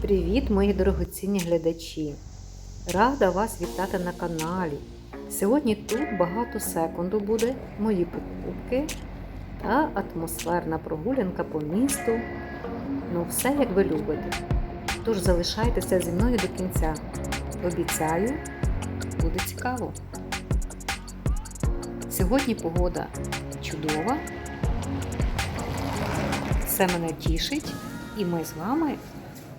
Привіт, мої дорогоцінні глядачі! Рада вас вітати на каналі. Сьогодні тут багато секунду буде мої покупки та атмосферна прогулянка по місту. Ну, все як ви любите. Тож залишайтеся зі мною до кінця. Обіцяю, буде цікаво. Сьогодні погода чудова. Все мене тішить, і ми з вами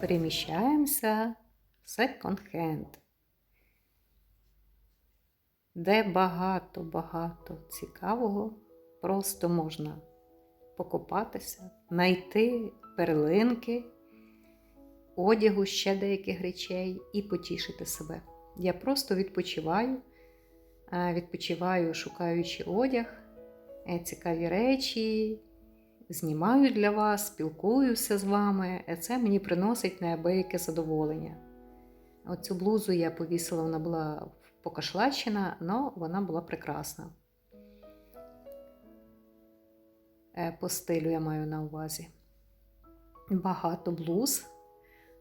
переміщаємося в секонд-хенд, де багато-багато цікавого просто можна покопатися, знайти перлинки, одягу ще деяких речей і потішити себе. Я просто відпочиваю, е, відпочиваю, шукаючи одяг, е, цікаві речі знімаю для вас, спілкуюся з вами. Е, Це мені приносить неабияке задоволення. Оцю блузу я повісила, вона була покашлачена, але вона була прекрасна. Е, По стилю я маю на увазі. Багато блуз.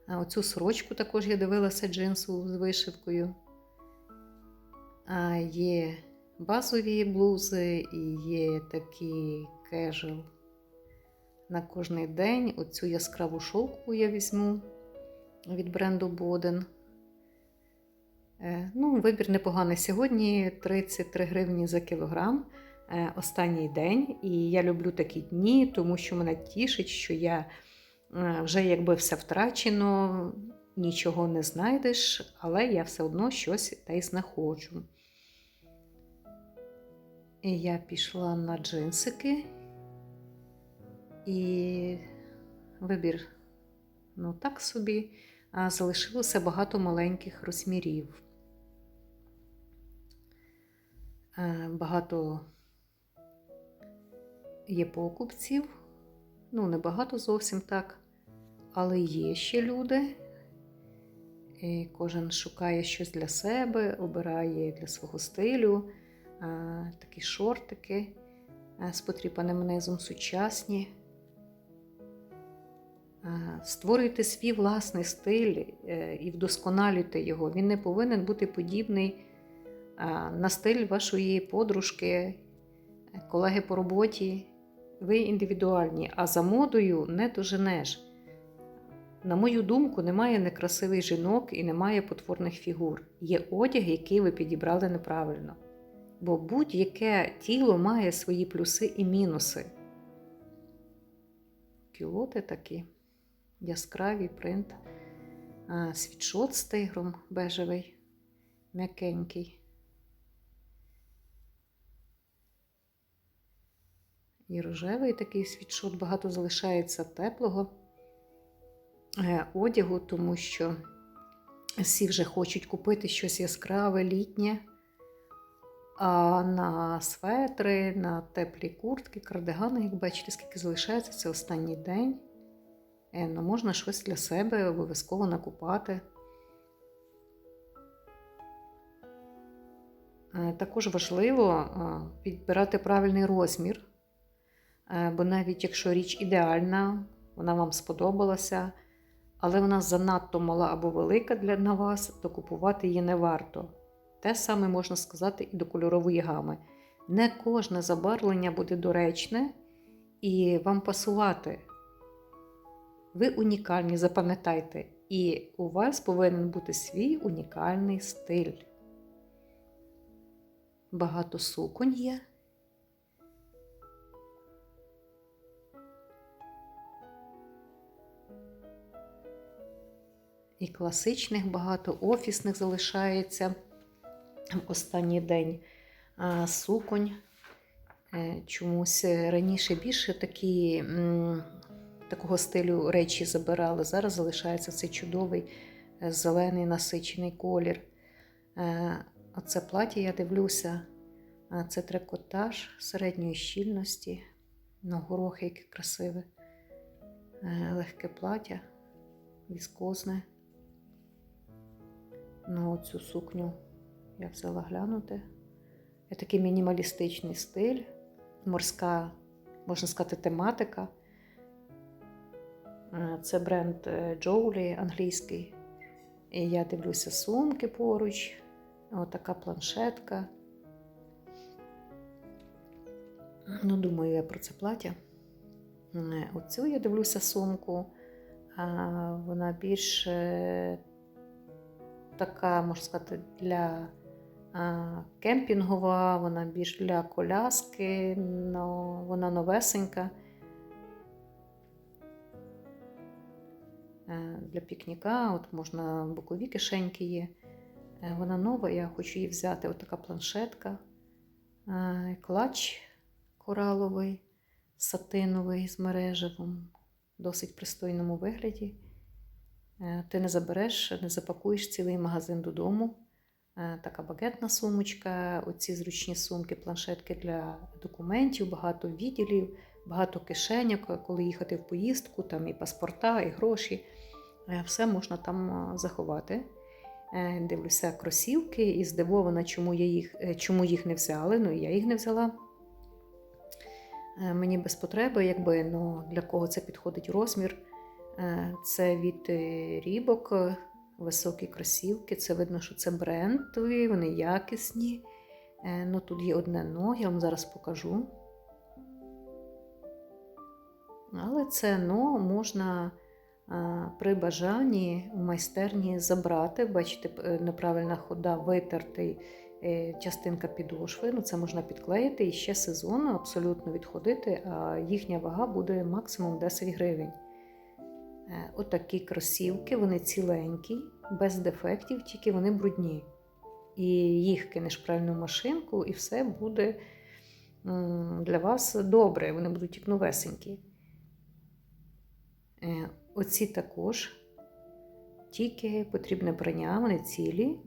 Оцю сорочку також я дивилася джинсу з вишивкою. Є базові блузи і є такі кежуал на кожний день. Оцю яскраву шовку я візьму від бренду Боден. Ну, Вибір непоганий. Сьогодні 33 гривні за кілограм. Е, Останній день. І я люблю такі дні, тому що мене тішить, що я е, вже якби все втрачено, нічого не знайдеш, але я все одно щось та й знаходжу. І я пішла на джинсики. І вибір, ну так собі, а залишилося багато маленьких розмірів. Е, Багато є покупців, ну, не багато зовсім так, але є ще люди. І Кожен шукає щось для себе, обирає для свого стилю е, такі шортики е, з потріпаним низом сучасні. Створюйте свій власний стиль е, і вдосконалюйте його. Він не повинен бути подібний на стиль вашої подружки, колеги по роботі. Ви індивідуальні, а за модою не доженеш. На мою думку, немає некрасивих жінок і немає потворних фігур. Є одяг, який ви підібрали неправильно. Бо будь-яке тіло має свої плюси і мінуси. Кілоти такі яскравий принт, світшот з тигром бежевий, м'якенький. І рожевий такий світшот, багато залишається теплого е, одягу, тому що всі вже хочуть купити щось яскраве, літнє. А на светри, на теплі куртки, кардигани, як бачите, скільки залишається, це останній день. Е, ну, можна щось для себе обов'язково накупати. Е, також важливо е, підбирати правильний розмір, бо навіть якщо річ ідеальна, вона вам сподобалася, але вона занадто мала або велика для на вас, то купувати її не варто. Те саме можна сказати і до кольорової гами. Не кожне забарвлення буде доречне і вам пасувати. Ви унікальні, запам'ятайте, і у вас повинен бути свій унікальний стиль. Багато суконь є. І класичних багато, офісних залишається в останній день суконь. Е, чомусь раніше більше такі такого стилю речі забирали. Зараз залишається цей чудовий е, зелений насичений колір. Е, оце плаття, я дивлюся, це трикотаж середньої щільності. На горохи, яке красиве, е, легке плаття, віскозне. Ну, цю сукню я взяла глянути. Такий мінімалістичний стиль, морська, можна сказати, тематика. Е, Це бренд Джоулі англійський. І я дивлюся сумки поруч. Отака планшетка. Ну, думаю, я про це плаття. Е, Оцю я дивлюся сумку. Вона більш е, така, можна сказати, для кемпінгова, вона більш для коляски, вона новесенька. Для пікніка, от можна бокові кишеньки є. Е, Вона нова, я хочу її взяти. От така планшетка, Е, клач кораловий, сатиновий з мережевим, досить пристойному вигляді. Е, Ти не забереш, не запакуєш цілий магазин додому. Е, Така багетна сумочка, оці зручні сумки, планшетки для документів, багато відділів, багато кишеньок, коли їхати в поїздку, там і паспорта, і гроші. Е, Все можна там е, заховати. Е, Дивлюся кросівки і здивована, чому, я їх, чому їх не взяли. Ну і я їх не взяла. Мені без потреби, якби ну, для кого це підходить розмір. Це від рібок, високі кросівки. Це видно, що це брендові, вони якісні. Ну, тут є одне но, я вам зараз покажу. Але це но можна при бажанні у майстерні забрати. Бачите, е, неправильна хода, витертий е, частинка підошви. Ну, це можна підклеїти і ще сезонно абсолютно відходити, а їхня вага буде максимум 10 гривень. Е, Отакі кросівки, вони ціленькі, без дефектів, тільки вони брудні. І їх кинеш в пральну машинку, і все буде для вас добре. Вони будуть як новесенькі. Е, Оці також, тільки потрібне брання, вони цілі.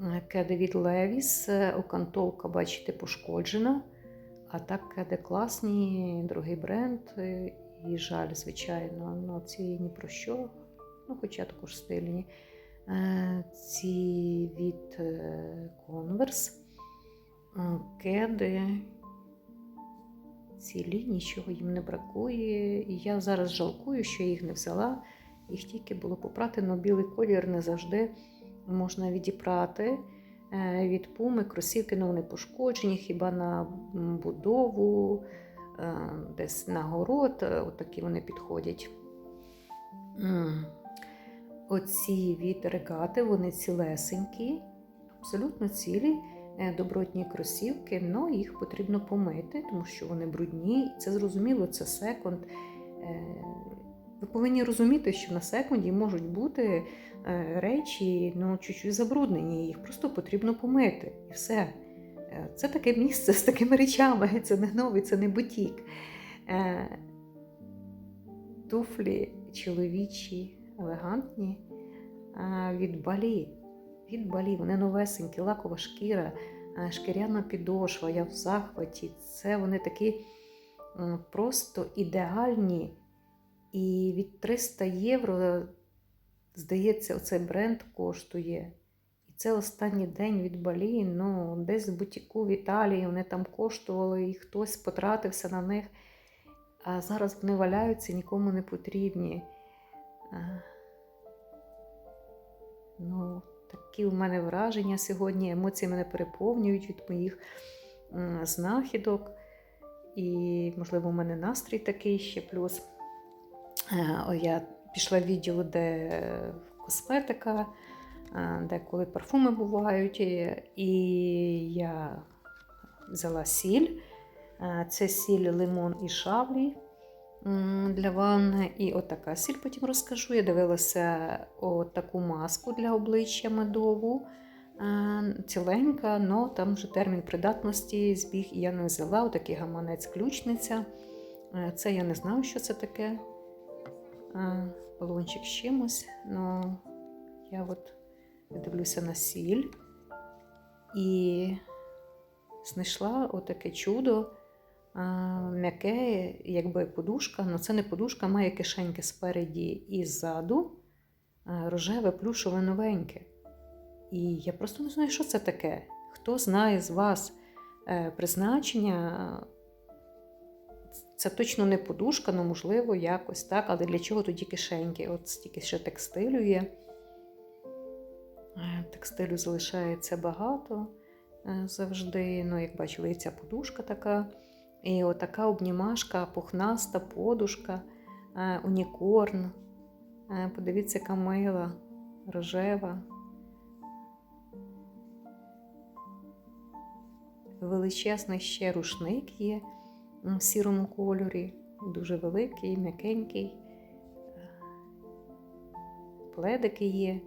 Е, Кеди від Левіс, окантовка, бачите, пошкоджена. А так кеди класні, другий бренд. е, І жаль, звичайно, ну ці ні про що. Ну, хоча також стильні. Ці від Converse. Кеди. Цілі, нічого їм не бракує. І я зараз жалкую, що я їх не взяла. Їх тільки було попрати, але білий колір не завжди можна відіпрати. Е, Від пуми кросівки ну, вони пошкоджені, хіба на будову, е, десь на город, е, отакі вони підходять. Оці від регати, вони цілесенькі, абсолютно цілі, добротні кросівки, але їх потрібно помити, тому що вони брудні. Це зрозуміло, це секонд. Е, Ви повинні розуміти, що на секунді можуть бути е, речі ну, чуть-чуть забруднені, їх просто потрібно помити. І все. Е, Це таке місце з такими речами. Це не новий, це не бутік. Е, Туфлі чоловічі, елегантні е, від балі. Від балі, вони новесенькі, лакова шкіра, е, шкіряна підошва, я в захваті. Це вони такі просто ідеальні. І від 300 євро, здається, оцей бренд коштує. І це останній день від Балі. Ну, десь в бутіку в Італії вони там коштували, і хтось потратився на них. А зараз вони валяються, нікому не потрібні. Ну, такі у мене враження сьогодні. Емоції мене переповнюють від моїх знахідок. І, можливо, у мене настрій такий ще плюс. Е, Я пішла в відділ, де косметика, е, де коли парфуми бувають. і- я взяла сіль. Е, Це сіль лимон і шавлі для ванни. І отака сіль потім розкажу. Я дивилася таку маску для обличчя медову. е, Ціленька, але там вже термін придатності збіг, і я не взяла отакий гаманець-ключниця. Е, Це я не знаю, що це таке. Е, Балончик з чимось. Ну, я от дивлюся на сіль і знайшла отаке чудо. М'яке, якби подушка, але це не подушка, має кишеньки спереді і ззаду, рожеве, плюшове новеньке. І я просто не знаю, що це таке. Хто знає з вас е, призначення Це точно не подушка, ну можливо, якось так. Але для чого тоді кишеньки? От стільки ще текстилю є. Е, Текстилю залишається багато е, завжди. Ну, як бачили, і ця подушка така. І отака обнімашка, пухнаста подушка, е, унікорн. Е, Подивіться, яка мила, рожева. Величезний ще рушник є в сірому кольорі, дуже великий, м'якенький. Пледики є.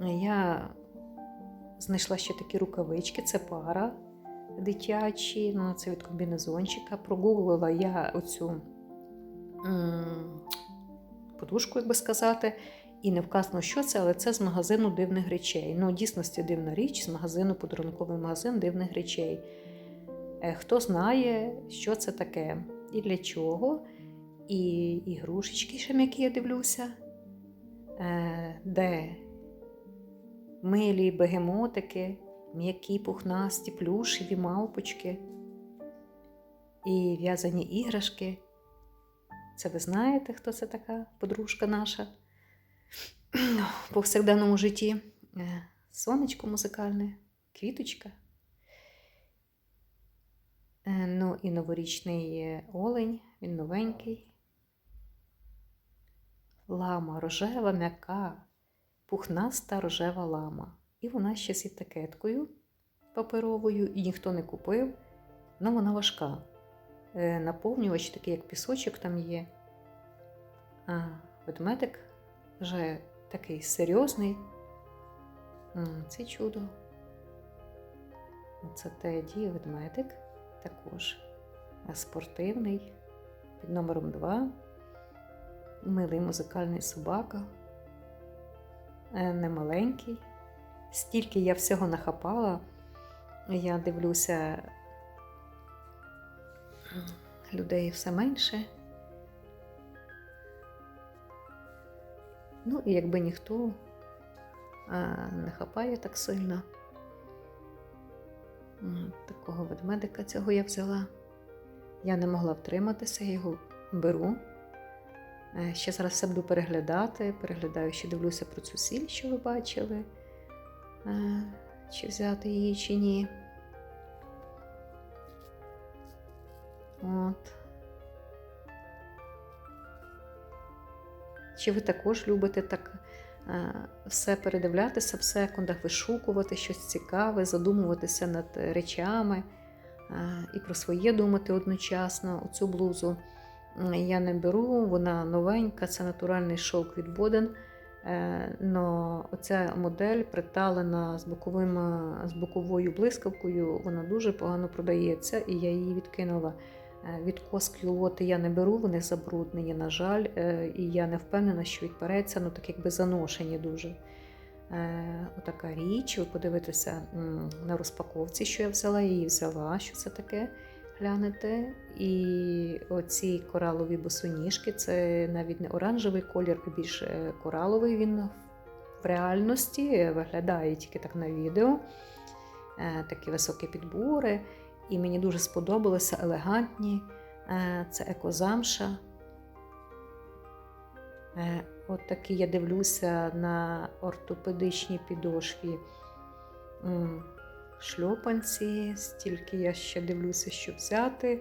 Я знайшла ще такі рукавички, це пара дитячі, ну, це від комбінезончика. Прогуглила я оцю подушку, як би сказати, і не вказано, що це, але це з магазину дивних речей. Ну, в дійсності дивна річ з магазину, подарунковий магазин дивних речей. Е, Хто знає, що це таке і для чого. І ігрушечки ще м'які я дивлюся, е, де милі бегемотики, м'які пухнасті, плюшеві мавпочки і в'язані іграшки. Це ви знаєте, хто це така подружка наша в повсякденному житті? Е, Сонечко музикальне, квіточка. Е, Ну і новорічний олень, він новенький. Лама рожева, м'яка, пухнаста рожева лама. І вона ще з етикеткою паперовою, і ніхто не купив. Ну, вона важка. Е, Наповнювач такий, як пісочок там є. А ведмедик вже такий серйозний. Це чудо. Це Теді ведмедик також спортивний під номером 2. Милий музикальний собака. Е, Немаленький. Стільки я всього нахапала. Я дивлюся, людей все менше. Ну, і якби ніхто не хапає так сильно. Такого ведмедика цього я взяла. Я не могла втриматися, я його беру. Е, Ще зараз все буду переглядати. Переглядаю, ще дивлюся про цю сіль, що ви бачили. Е, Чи взяти її, чи ні. От. Чи ви також любите так е, все передивлятися в секундах, вишукувати щось цікаве, задумуватися над речами і про своє думати одночасно. Оцю блузу я не беру, вона новенька, це натуральний шовк від Боден. Е, Но оця модель приталена з, боковим, е, з боковою блискавкою, вона дуже погано продається, і я її відкинула. Е, Відкос кюлоти я не беру, вони забруднені, на жаль, і я не впевнена, що відпереться, ну так якби заношені дуже. Отака річ, ви подивитеся на розпаковці, що я взяла, я її взяла, що це таке, глянете. І оці коралові босоніжки, це навіть не оранжевий колір, а більш кораловий він в реальності виглядає тільки так на відео. Е, Такі високі підбори. І мені дуже сподобалися елегантні. Е, Це екозамша. Е, От такі я дивлюся на ортопедичній підошві шльопанці. Стільки я ще дивлюся, що взяти.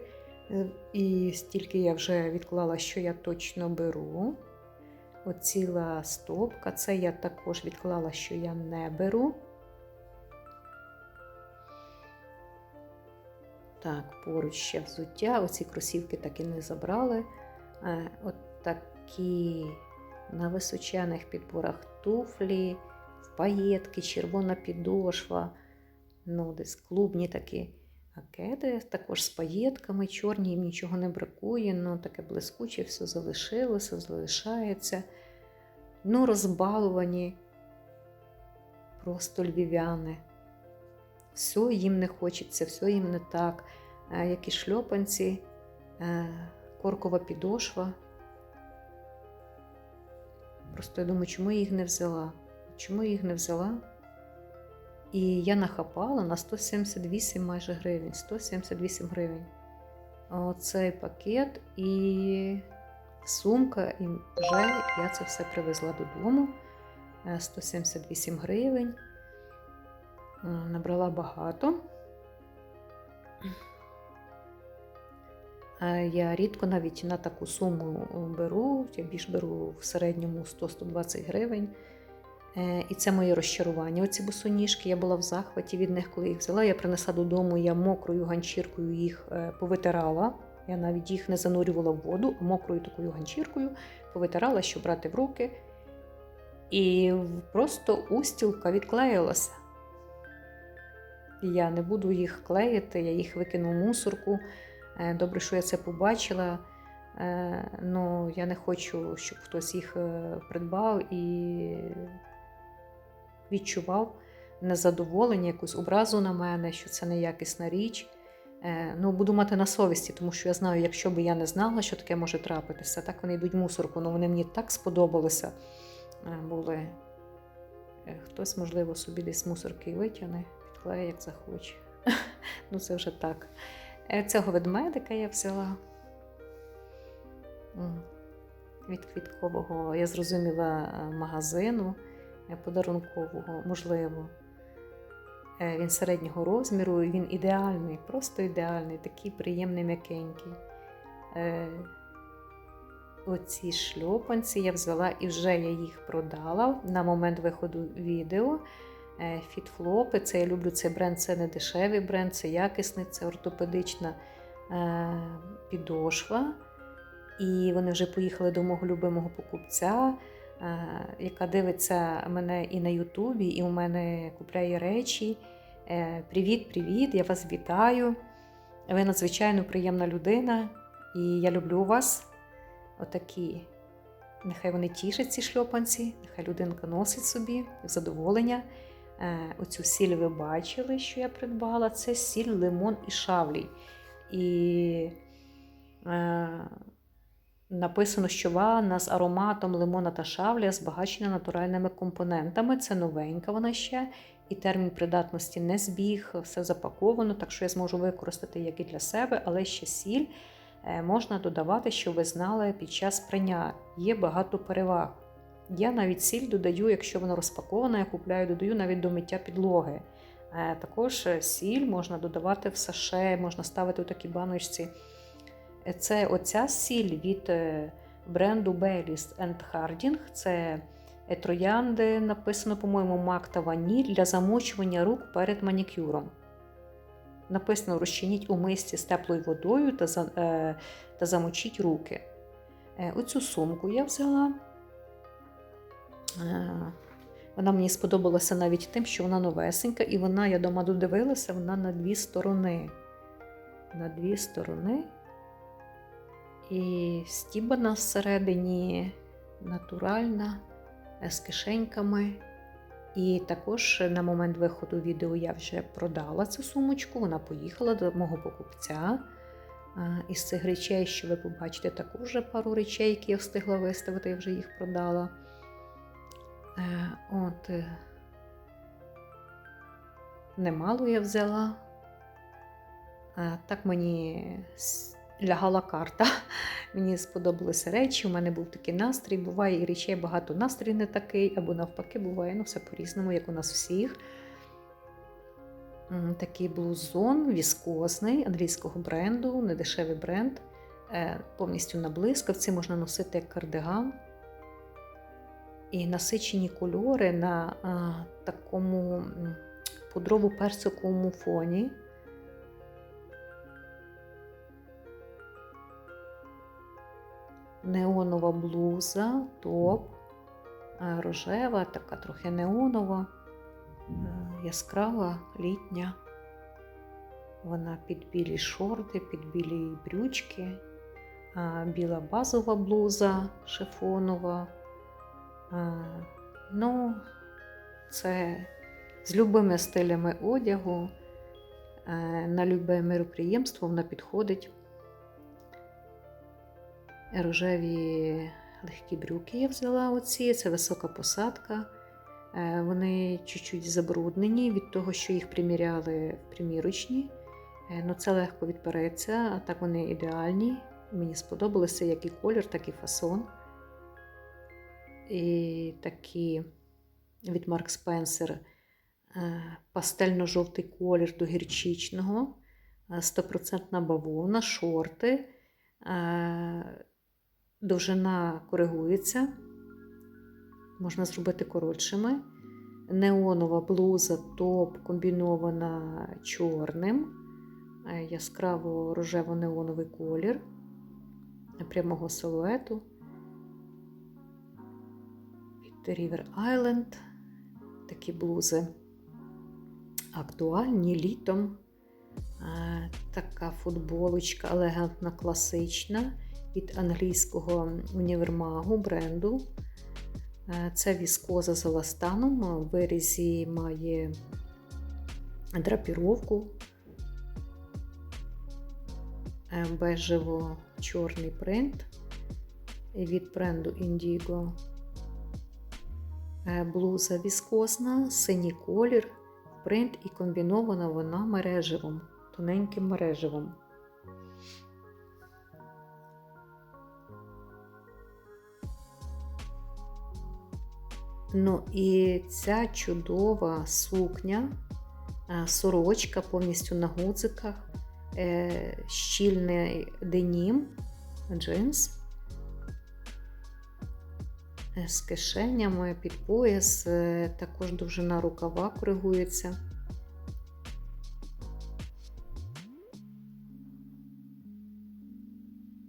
Е, І стільки я вже відклала, що я точно беру. От ціла стопка. Це я також відклала, що я не беру. Так, поруч ще взуття. Оці кросівки так і не забрали. Е, От такі на височених підборах туфлі, в паєтки, червона підошва, ну, десь клубні такі акеди, також з паєтками, чорні, їм нічого не бракує, ну таке блискуче, все залишилося, залишається. Ну, розбалувані, просто львів'яни. Все їм не хочеться, все їм не так. Е, Які шльопанці, е, коркова підошва. Просто я думаю, чому я їх не взяла? Чому я їх не взяла? І я нахапала на 178 майже гривень. 178 гривень. Оцей пакет і сумка, і вже я це все привезла додому. Е, 178 гривень. Е, Набрала багато. Е, Я рідко навіть на таку суму беру, я більш беру в середньому 100-120 гривень. Е, І це моє розчарування. Оці босоніжки. Я була в захваті від них, коли їх взяла. Я принесла додому, я мокрою ганчіркою їх е, повитирала. Я навіть їх не занурювала в воду, а мокрою такою ганчіркою повитирала, щоб брати в руки. І просто устілка відклеїлася. Я не буду їх клеїти, я їх викину в мусорку. Е, Добре, що я це побачила. Ну, я не хочу, щоб хтось їх придбав і відчував незадоволення, якусь образу на мене, що це неякісна річ. Е, Ну, буду мати на совісті, тому що я знаю, якщо б я не знала, що таке може трапитися, так вони йдуть в мусорку, ну вони мені так сподобалися е, були. Е, Хтось, можливо, собі десь мусорки витягне, підклеє, як захоче. Ну, це вже так. Цього ведмедика я взяла. Від квіткового, я зрозуміла, магазину подарункового, можливо. Е, Він середнього розміру, і він ідеальний, просто ідеальний, такий приємний, м'якенький. Е, Оці шльопанці я взяла і вже я їх продала на момент виходу відео. Е, Фітфлопи, це я люблю цей бренд, це не дешевий бренд, це якісний, це ортопедична е, підошва. І вони вже поїхали до мого любимого покупця, е, яка дивиться мене і на Ютубі, і у мене купляє речі. Е, Привіт, привіт! Я вас вітаю. Ви надзвичайно приємна людина, і я люблю вас. Отакі. Нехай вони тішать ці шльопанці, нехай людинка носить собі задоволення. Е, Оцю сіль ви бачили, що я придбала. Це сіль, лимон і шавлій. І е, написано, що ванна з ароматом лимона та шавля збагачена натуральними компонентами. Це новенька вона ще. І термін придатності не збіг, все запаковано, так що я зможу використати як і для себе, але ще сіль е, можна додавати, щоб ви знали під час прання. Є багато переваг. Я навіть сіль додаю, якщо вона розпакована, я купляю, додаю навіть до миття підлоги. Е, Також е, сіль можна додавати в саше, можна ставити у такі баночці. Це оця сіль від е, бренду Baileys and Harding. Це е, троянди, написано, по-моєму, мак та ваніль для замочування рук перед манікюром. Написано: розчиніть у мисці з теплою водою та, е, та замочіть руки. Оцю сумку я взяла. Вона мені сподобалася навіть тим, що вона новесенька, і вона, я дома додивилася, вона на дві сторони. На дві сторони. І стібана всередині натуральна, з кишеньками. І також на момент виходу відео я вже продала цю сумочку, вона поїхала до мого покупця. Із цих речей, що ви побачите, також пару речей, які я встигла виставити, я вже їх продала. Е, От, е, немало я взяла. Так мені лягала карта. Мені сподобалися речі, у мене був такий настрій. Буває і речей багато настрій не такий, або навпаки, буває, ну все по-різному, як у нас всіх. Такий блузон віскозний англійського бренду, недешевий бренд. Е, Повністю на блискавці можна носити як кардиган. І насичені кольори на а, такому пудрово-персиковому фоні. Неонова блуза, топ, рожева, така трохи неонова, е, яскрава, літня. Вона під білі шорти, під білі брючки, біла базова блуза шифонова. Ну, це з любими стилями одягу, е, на любе мероприємство вона підходить. Рожеві легкі брюки я взяла оці, це висока посадка. Е, Вони чуть-чуть забруднені від того, що їх приміряли в примірочні. Е, Ну, це легко відпереться, а так вони ідеальні. Мені сподобалося як і колір, так і фасон. І такі від Марк Спенсер пастельно-жовтий колір до гірчичного, е, 100% бавовна, шорти. Довжина коригується, можна зробити коротшими. Неонова блуза топ комбінована чорним, е, яскраво рожево-неоновий колір прямого силуету. Від River Island. Такі блузи актуальні літом. Е, Така футболочка елегантна, класична від англійського універмагу бренду. Е, Це віскоза з еластаном. В вирізі має драпіровку, Е, бежево-чорний принт від бренду Indigo. Е, Блуза віскозна, синій колір, принт і комбінована вона мережевим, тоненьким мережевим. Ну і ця чудова сукня, е, сорочка повністю на гудзиках, е, щільний денім, джинс е, з кишенями під пояс, також довжина рукава коригується.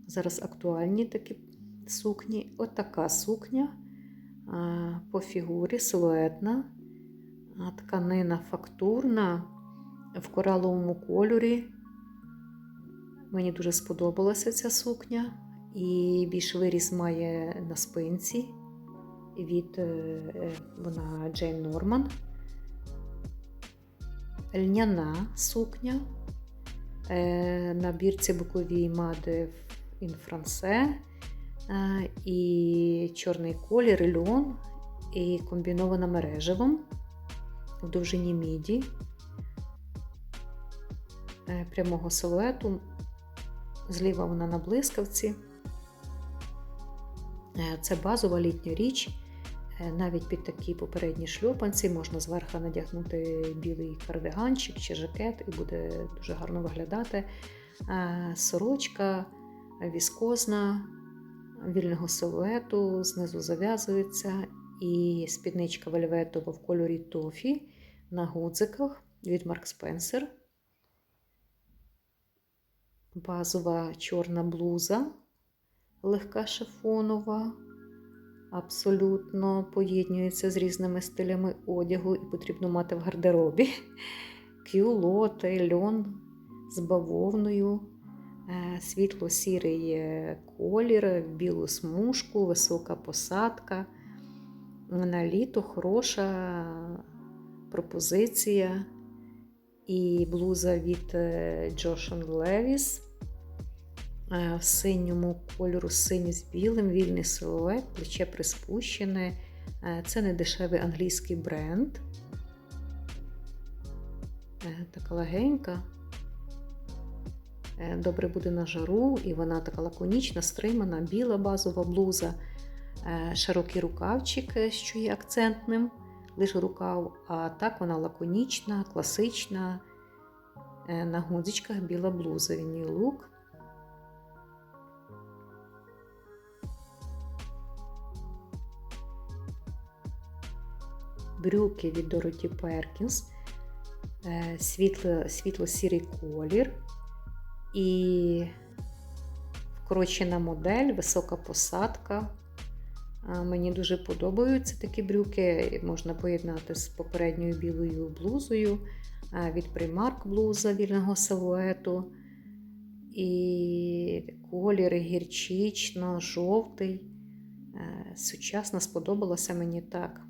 Зараз актуальні такі сукні. Отака сукня а, по фігурі, силуетна, тканина фактурна в кораловому кольорі. Мені дуже сподобалася ця сукня, і більш виріз має на спинці від е, е, вона Джейн Норман. Льняна сукня. Е, На бірці боковій Маде in France. Е, І чорний колір, льон, і комбінована мережевим в довжині міді е, прямого силуету. Зліва вона на блискавці. Е, Це базова літня річ. Навіть під такі попередні шльопанці можна зверху надягнути білий кардиганчик чи жакет, і буде дуже гарно виглядати. Сорочка віскозна, вільного силуету, знизу зав'язується, і спідничка вельветова в кольорі тофі на гудзиках від Марк Спенсер. Базова чорна блуза, легка шифонова, абсолютно поєднюється з різними стилями одягу і потрібно мати в гардеробі. Кюлоти, льон з бавовною, світло-сірий е, колір, білу смужку, висока посадка. На літо хороша пропозиція. І блуза від е, Levis е, в синьому кольору, синій з білим, вільний силует, плече приспущене. Е, Це не дешевий англійський бренд. Е, Така легенька. Е, Добре буде на жару, і вона така лаконічна, стримана, біла базова блуза, Е, широкий рукавчик, е, що є акцентним лише рукав, а так вона лаконічна, класична. На гудзичках біла блуза, New Look. Брюки від Дороті Перкінс, світло, світло-сірий колір і вкорочена модель, висока посадка. Мені дуже подобаються такі брюки. Можна поєднати з попередньою білою блузою від Primark блуза вільного силуету. І колір гірчично-жовтий. Е, Сучасно сподобалося мені так.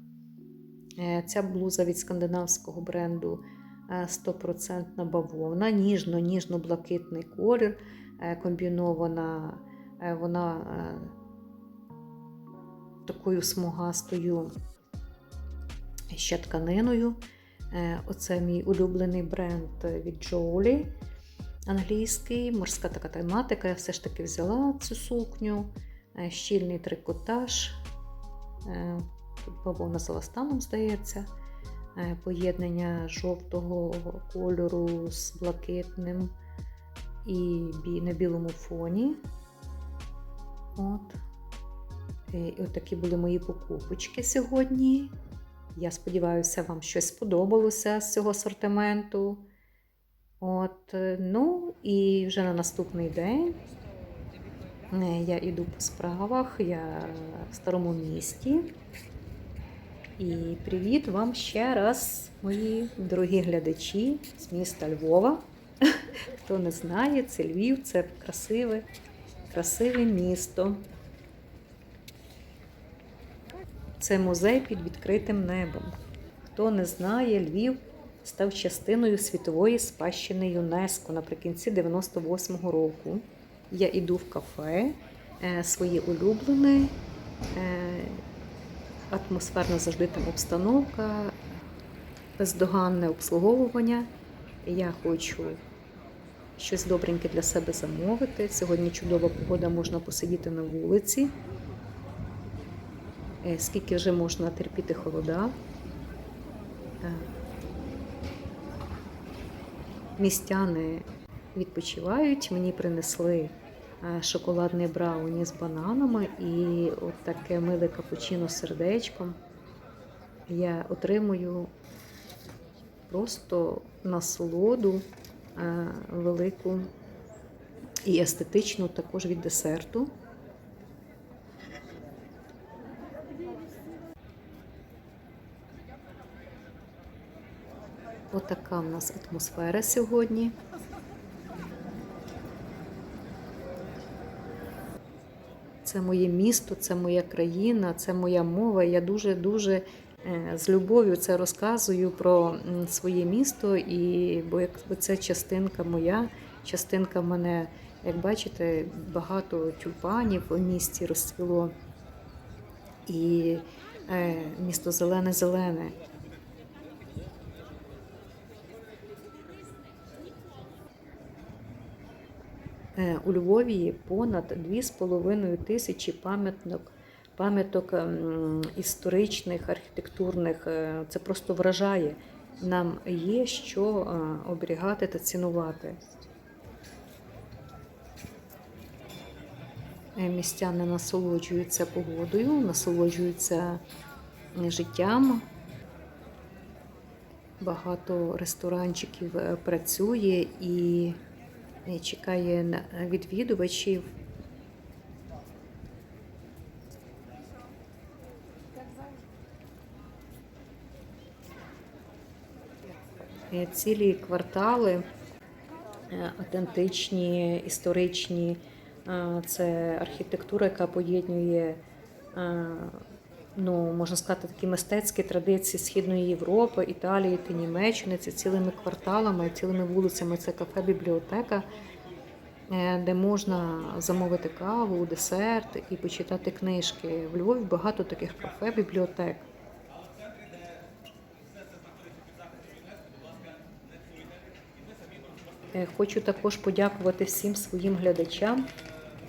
Е, Ця блуза від скандинавського бренду 100% бавовна, ніжно-ніжно-блакитний колір, е, комбінована е, вона е, такою смугастою ще тканиною. Е, Оце мій улюблений бренд від Джолі англійський, морська така тематика. Я все ж таки взяла цю сукню, Е, щільний трикотаж. Е, Тут бавовна з еластаном, здається. Е, Поєднання жовтого кольору з блакитним і на білому фоні. От. Е, І от такі були мої покупочки сьогодні. Я сподіваюся, вам щось сподобалося з цього асортименту. От, е, ну і вже на наступний день я йду по справах, я в старому місті. І привіт вам ще раз, мої дорогі глядачі з міста Львова. Хто не знає, це Львів, це красиве, красиве місто. Це музей під відкритим небом. Хто не знає, Львів став частиною світової спадщини ЮНЕСКО наприкінці 98-го року. Я йду в кафе, е, своє улюблене, е, атмосферна завжди там обстановка, бездоганне обслуговування. Я хочу щось добреньке для себе замовити. Сьогодні чудова погода, можна посидіти на вулиці. Е, Скільки вже можна терпіти холода. Е, Містяни відпочивають. Мені принесли шоколадний брауні з бананами і от таке миле капучино з сердечком. Я отримую просто насолоду е, велику і естетичну також від десерту. Отака в нас атмосфера сьогодні. Це моє місто, це моя країна, це моя мова. Я дуже-дуже е, з любов'ю це розказую про своє місто, і бо якби це частинка моя, частинка мене. Як бачите, багато тюльпанів у місті розцвіло. І е, місто зелене-зелене. У Львові понад 2,5 тисячі пам'яток, пам'яток ем, історичних, архітектурних. Е, Це просто вражає. Нам є що е, оберігати та цінувати. Е, Містяни насолоджуються погодою, насолоджуються е, життям. Багато ресторанчиків е, працює і е, чекає на відвідувачів. Е, Цілі квартали е, автентичні, історичні. Е, Це архітектура, яка поєднує, е, ну, можна сказати, такі мистецькі традиції Східної Європи, Італії та Німеччини. Це цілими кварталами, цілими вулицями. Це кафе-бібліотека, е, де можна замовити каву, десерт і почитати книжки. В Львові багато таких кафе-бібліотек. Е, Хочу також подякувати всім своїм глядачам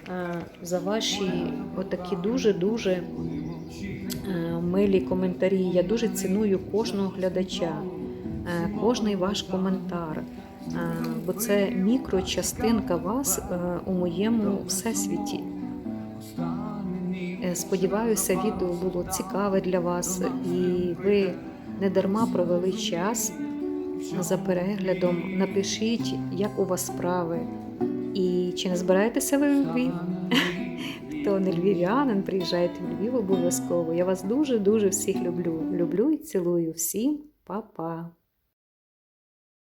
е, за ваші отакі дуже-дуже е, милі коментарі. Я дуже ціную кожного глядача, е, кожний ваш коментар, е, бо це мікрочастинка вас е, у моєму всесвіті. Е, Сподіваюся, відео було цікаве для вас, і ви не дарма провели час за переглядом. Напишіть, як у вас справи. І чи не збираєтеся ви? Хто не львів'янин, приїжджайте в Львів обов'язково. Я вас дуже-дуже всіх люблю. Люблю і цілую. Всім па-па!